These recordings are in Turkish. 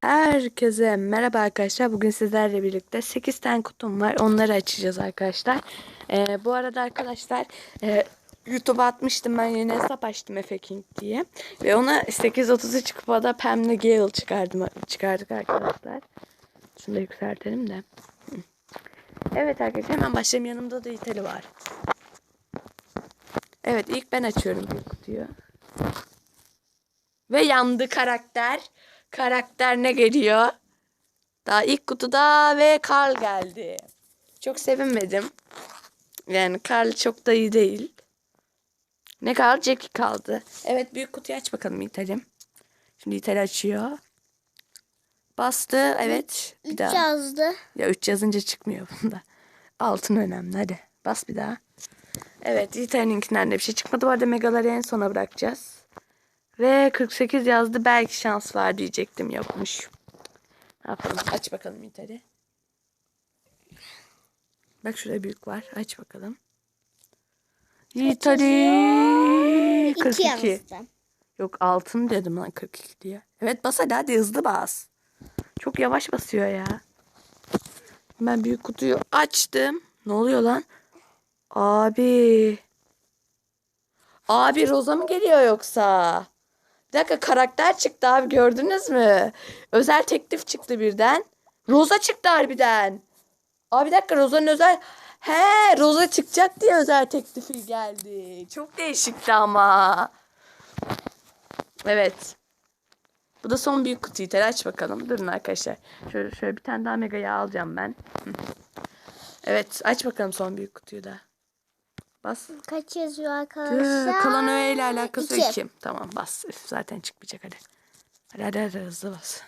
Herkese merhaba arkadaşlar. Bugün sizlerle birlikte 8 tane kutum var. Onları açacağız arkadaşlar. Ee, bu arada arkadaşlar e, YouTube'a atmıştım ben yeni hesap açtım Efe King diye. Ve ona 833 kupada Pam'le Gale çıkardım, çıkardık arkadaşlar. Şunu da yükseltelim de. Evet arkadaşlar hemen başlayayım. Yanımda da İtali var. Evet ilk ben açıyorum bir kutuyu. Ve yandı karakter. Karakter ne geliyor? Daha ilk kutuda ve Karl geldi. Çok sevinmedim. Yani Karl çok da iyi değil. Ne kaldı? Jackie kaldı. Evet büyük kutuyu aç bakalım İtalya. Şimdi İtalya açıyor. Bastı. Evet. Bir 3 daha. yazdı. Ya 3 yazınca çıkmıyor bunda. Altın önemli. Hadi. Bas bir daha. Evet. İtalya'nınkinden de bir şey çıkmadı. Bu arada megaları en sona bırakacağız. Ve 48 yazdı. Belki şans var diyecektim. Yokmuş. Ne yapalım? Aç bakalım İtalya. Bak şurada büyük var. Aç bakalım. İtalya. 2 42. yazdı. Yok altın dedim lan 42 diye. Evet bas hadi hadi hızlı bas. Çok yavaş basıyor ya. Ben büyük kutuyu açtım. Ne oluyor lan? Abi. Abi Roza mı geliyor yoksa? Bir dakika karakter çıktı abi gördünüz mü? Özel teklif çıktı birden. Roza çıktı harbiden. Abi bir dakika Roza'nın özel... He Roza çıkacak diye özel teklifi geldi. Çok değişikti ama. Evet. Bu da son büyük kutuyu. Tel aç bakalım. Durun arkadaşlar. Şöyle, şöyle bir tane daha megayı alacağım ben. Evet aç bakalım son büyük kutuyu da. Bas. Kaç yazıyor Tüh, arkadaşlar? Kalan öğe ile alakası İki. iki. Tamam bas. Üf, zaten çıkmayacak hadi. Hadi hadi, hadi hızlı bas.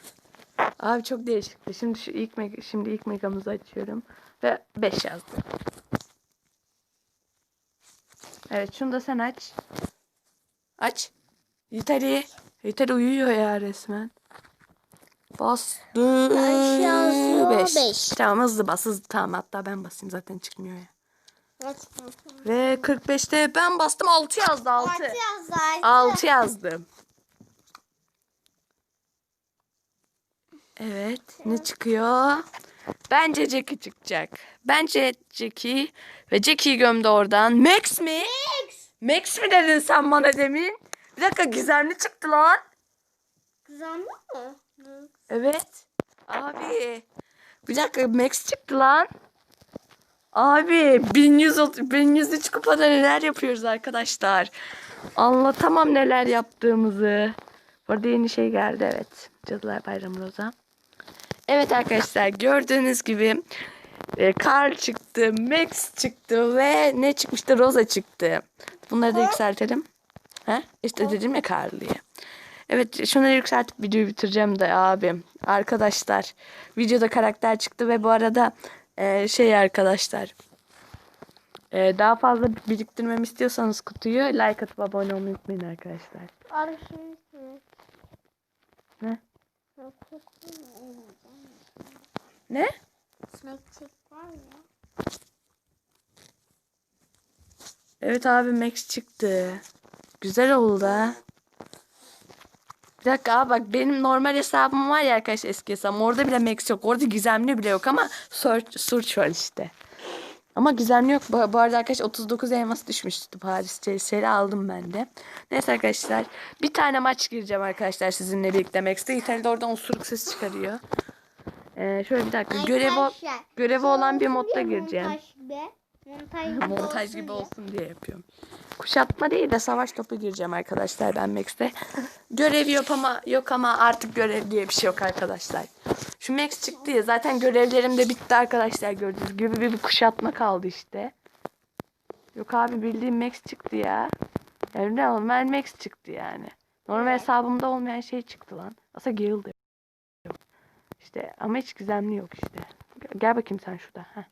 Abi çok değişikti. Şimdi şu ilk mega, şimdi ilk megamızı açıyorum ve 5 yazdı. Evet şunu da sen aç. Aç. Yeterli. Yeter uyuyor ya resmen. Bastı. Beş yazıyor, Beş. beş. Tamam hızlı bas hızlı. Tamam hatta ben basayım zaten çıkmıyor ya. Ve 45'te ben bastım 6 yazdı 6. Altı yazdı. 6 yazdım. Evet. Ne çıkıyor? Bence Jackie çıkacak. Bence Jackie. Ve Jackie'yi gömdü oradan. Max mi? Max. Max mi dedin sen bana demin? Bir dakika gizemli çıktı lan. Kızandı mı? Evet. Abi. Bir dakika Max çıktı lan. Abi 1100 1103 kupada neler yapıyoruz arkadaşlar. Anlatamam neler yaptığımızı. Burada yeni şey geldi evet. Cadılar Bayramı Roza. Evet arkadaşlar gördüğünüz gibi e, Carl çıktı, Max çıktı ve ne çıkmıştı? Rosa çıktı. Bunları da yükseltelim. He? İşte dedim ya Carl'ı. Evet şunları yükseltip videoyu bitireceğim de abim. Arkadaşlar videoda karakter çıktı ve bu arada e, şey arkadaşlar e, daha fazla biriktirmemi istiyorsanız kutuyu like atıp abone olmayı unutmayın arkadaşlar. Mi? Ne? Ne? Snackçek var ya. Evet abi Max çıktı. Güzel oldu ha. Bir dakika bak benim normal hesabım var ya arkadaşlar eski hesabım. Orada bile Max yok. Orada gizemli bile yok ama search, search var işte. Ama gizemli yok. Bu, bu arada arkadaşlar 39 elmas düşmüştü Paris CS'li aldım ben de. Neyse arkadaşlar. Bir tane maç gireceğim arkadaşlar sizinle birlikte Max'te. İtalya'da oradan osuruk ses çıkarıyor. Ee, şöyle bir dakika. Görevi, görevi olan bir modda gireceğim. Montaj gibi. Montaj gibi, Montaj gibi olsun diye yapıyorum. Kuşatma değil de savaş topu gireceğim arkadaşlar ben Max'te. Görev yok ama yok ama artık görev diye bir şey yok arkadaşlar. Şu Max çıktı ya zaten görevlerim de bitti arkadaşlar gördüğünüz gibi bir, bir kuşatma kaldı işte. Yok abi bildiğim Max çıktı ya. Yani normal Max çıktı yani. Normal hesabımda olmayan şey çıktı lan. Aslında Gale yok. İşte ama hiç gizemli yok işte. Gel bakayım sen şurada. Heh.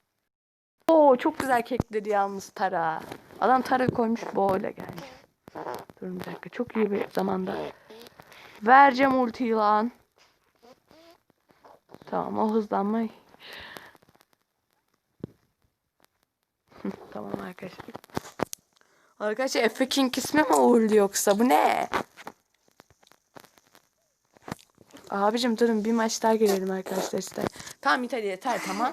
Oo çok güzel kekleri yalnız Tara. Adam Tara koymuş boğayla gelmiş. Durun bir dakika çok iyi bir zamanda. Vereceğim ultiyi lan. Tamam o hızlanma. tamam arkadaşlar. Arkadaşlar Efe King ismi mi uğurlu yoksa bu ne? Abicim durun bir maç daha görelim arkadaşlar işte. Tamam yeter yeter tamam.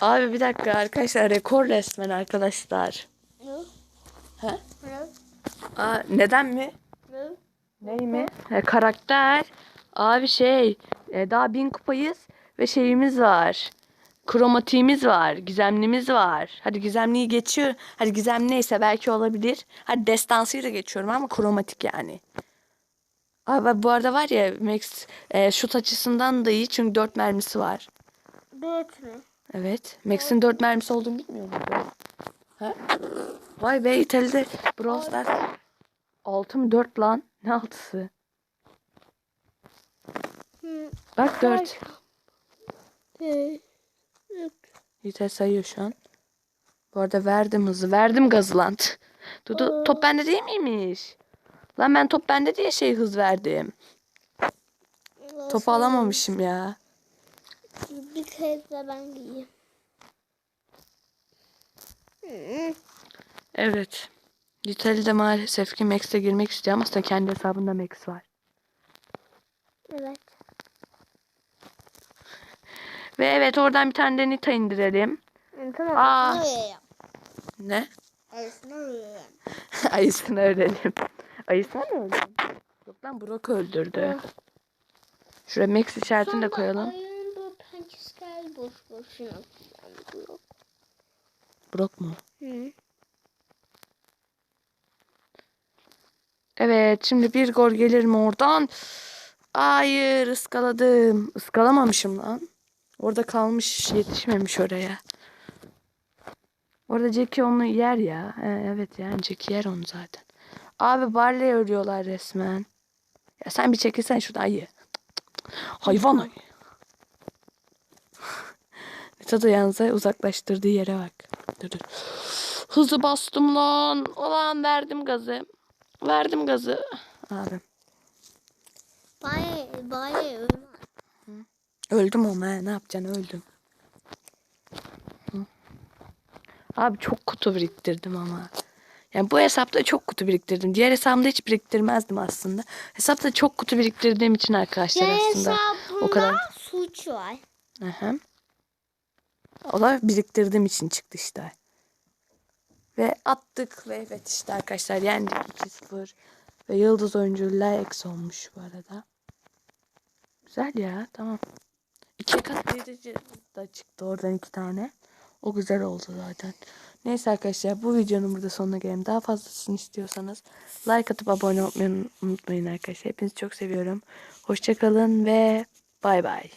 Abi bir dakika arkadaşlar rekor resmen arkadaşlar. Ne? He? Ne? Aa, neden mi? Ne? Ney mi? E, karakter. Abi şey e, daha bin kupayız ve şeyimiz var. Kromatiğimiz var. Gizemlimiz var. Hadi gizemliyi geçiyor. Hadi gizem neyse belki olabilir. Hadi destansıyı da geçiyorum ama kromatik yani. Abi bu arada var ya Max e, şut açısından da iyi çünkü 4 mermisi var. Dört mü? Evet. Max'in 4 mermisi olduğunu bilmiyor muydun? Ha? Vay be İtalya'da Brawl Stars 6 mı 4 lan? Ne altısı? Hı. Bak 4. Ee, Yiğiter sayıyor şu an. Bu arada verdim hızı. Verdim gazı lan. Dudu top bende değil miymiş? Lan ben top bende diye şey hız verdim. Topu alamamışım ya. Bir kez de ben giyeyim. Evet. Yiğiter'i de maalesef ki Max'e girmek istiyor ama aslında kendi hesabında Max var. Evet. Ve evet oradan bir tane de Nita indirelim. Tamam. Aa. Ne? Arasına nereye? Ayısını öğrenelim. Ayısını mı öldürdü? Yok lan Brock öldürdü. Şuraya Max işaretini de koyalım. Ayağın geldi boş boşuna. kullandı. Brock mu? Hı. Evet şimdi bir gol gelir mi oradan? Hayır ıskaladım. Iskalamamışım lan. Orada kalmış yetişmemiş oraya. Orada Jackie onu yer ya. He, evet yani Jackie yer onu zaten. Abi Barley ölüyorlar resmen. Ya sen bir çekilsen şuradan ayı. Hayvan ayı. Nita da yalnız uzaklaştırdığı yere bak. Dur dur. Hızı bastım lan. Ulan verdim gazı. Verdim gazı. Abi. Bay, bay ölmez. Öldüm ama he. Ne yapacaksın öldüm. Hı. Abi çok kutu biriktirdim ama. Yani bu hesapta çok kutu biriktirdim. Diğer hesabımda hiç biriktirmezdim aslında. Hesapta çok kutu biriktirdiğim için arkadaşlar aslında. hesabında O kadar. suç var. Aha. O da biriktirdiğim için çıktı işte. Ve attık ve evet işte arkadaşlar yendik 2-0. Ve yıldız oyuncu Lax olmuş bu arada. Güzel ya tamam. İki kat verici da çıktı oradan iki tane. O güzel oldu zaten. Neyse arkadaşlar bu videonun burada sonuna gelelim. Daha fazlasını istiyorsanız like atıp abone olmayı unutmayın arkadaşlar. Hepinizi çok seviyorum. Hoşçakalın ve bay bay.